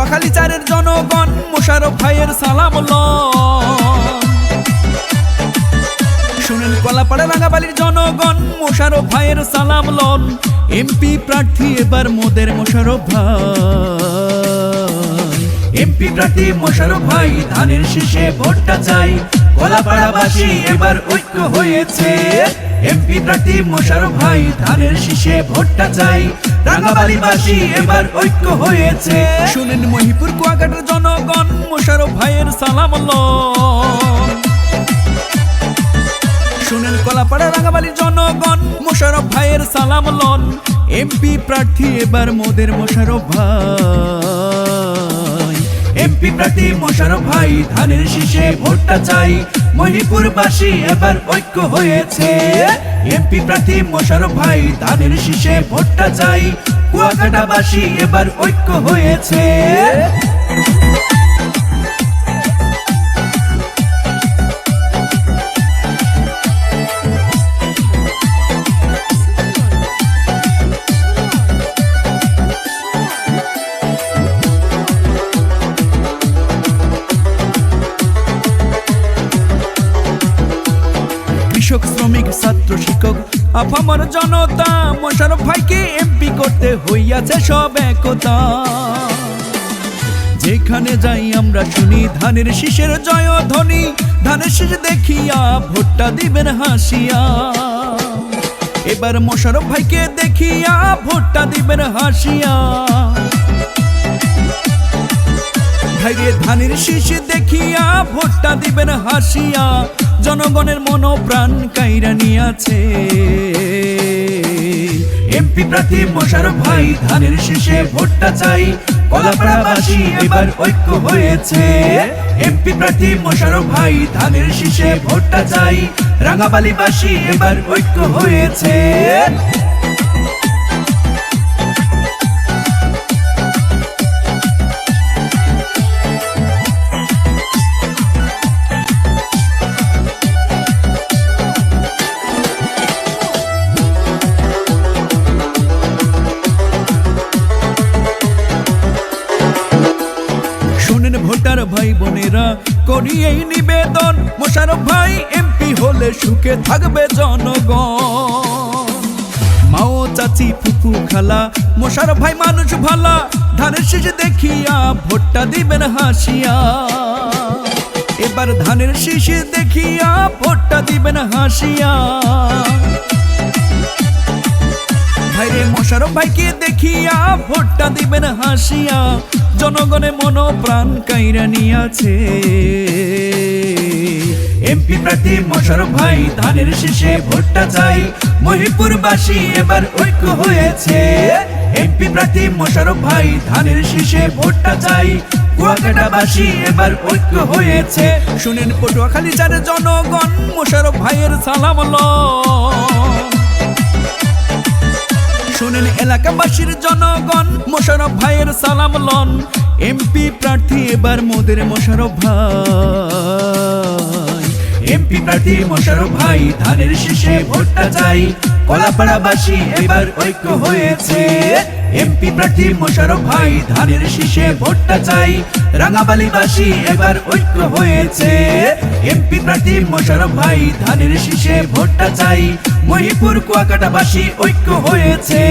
পটুয়াখালী চারের জনগণ, মোশারফ ভাইয়ের সালাম শুনেন কলাপাড়া রাঙাবালির জনগণ, মোশারফ ভাইয়ের সালাম লন এমপি প্রার্থী এবার মোদের মোশারফ ভাই। এমপি প্রার্থী মোশারফ ভাই, ধানের শীষে ভোটটা চাই। এবার ঐক্য হয়েছে। এমপি প্রার্থী ভাই ভোটটা চাই। এবার ঐক্য হয়েছে। মহিপুর কুয়াকাটার জনগণ, মোশারফ ভাইয়ের সালাম শুনেন কলাপাড়া রাঙাবালির জনগণ, মোশারফ ভাইয়ের সালাম এমপি প্রার্থী এবার মোদের মোশারফ ভাই। এমপি মোশারফ ভাই, ধানের শীষে ভোটটা চাই। মণিপুরবাসী এবার ঐক্য হয়েছে। এমপি প্রার্থী মোশারফ ভাই, ধানের শীষে ভোটটা চাই। কুয়াকাটাবাসী এবার ঐক্য হয়েছে। আফামর জনতা মোশারফ ভাইকে এমপি করতে হইয়াছে সব একতা। যেখানে যাই আমরা শুনি, ধানের শীষের জয় ধ্বনি ধানের শীষ দেখিয়া ভোটটা দিবেন হাসিয়া। এবার মোশারফ ভাইকে দেখিয়া ভোটটা দিবেন হাসিয়া। ভাইরে ধানের শীষ দেখিয়া ভোটটা দিবেন হাসিয়া। জনগণের মনোপ্রাণ কাইরা নিয়াছে। এমপি প্রার্থী মোশারফ ভাই, ধানের শীষে ভোটটা চাই। কলাপাড়াবাসী এবার ঐক্য হয়েছে। এমপি প্রার্থী মোশারফ ভাই, ধানের শীষে ভোটটা চাই। রাঙাবালিবাসী এবার ঐক্য হয়েছে। ভোটার ভাই বোনেরা করি এই নিবেদন। মোশারফ ভাই এমপি হলে সুখে থাকবে জনগণ। মাও চাচি ফুফু খালা, মোশারফ ভাই মানুষ ভালা, ধানের শীষ দেখিয়া ভোটটা দিবেন হাসিয়া। এবার ধানের শীষ দেখিয়া ভোটটা দিবেন হাসিয়া। ভাইরে মোশারফ ভাইকে দেখিয়া ভোটটা দিবেন হাসিয়া। জনগণে মন প্রাণ কাইরা নিয়াছে। এমপি প্রার্থী মোশারফ ভাই, ধানের শেষে ভোটটা চাই। মহিপুরবাসী এবার ঐক্য হয়েছে। এমপি প্রার্থী মোশারফ ভাই, ধানের শীষে ভোটটা চাই। এবার ঐক্য হয়েছে। শুনেন পটুয়াখালী চারে জনগণ, মোশারফ ভাইয়ের সালাম শোনেন এলাকাবাসীর জনগণ মোশারফ ভাইয়ের সালাম লন। এমপি প্রার্থী এবার মোদের মোশারফ ভাই। এমপি প্রার্থী মোশারফ ভাই, ধানের শেষে ভোটটা চাই। কলাপাড়াবাসী এবার ঐক্য হয়েছে। এমপি প্রার্থী মোশারফ ভাই, ধানের শীষে ভোটটা চাই। রাঙাবালিবাসী এবার ঐক্য হয়েছে। এমপি প্রার্থী মোশারফ ভাই, ধানের শীষে ভোটটা চাই। মহিপুর কুয়াকাটাবাসী ঐক্য হয়েছে।